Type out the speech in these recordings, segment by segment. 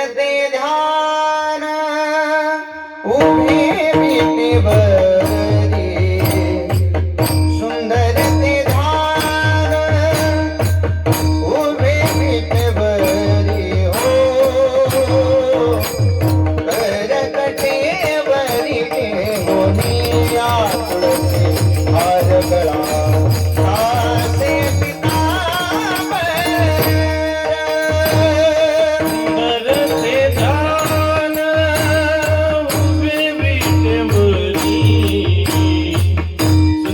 ते ध्यान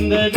வந்தது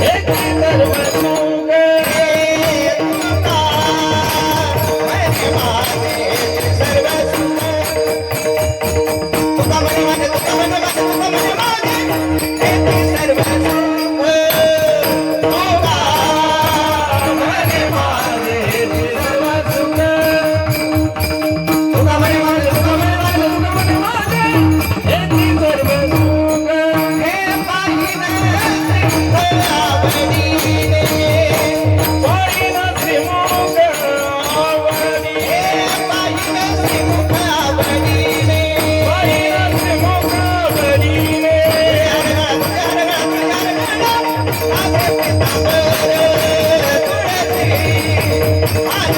Hey, Oh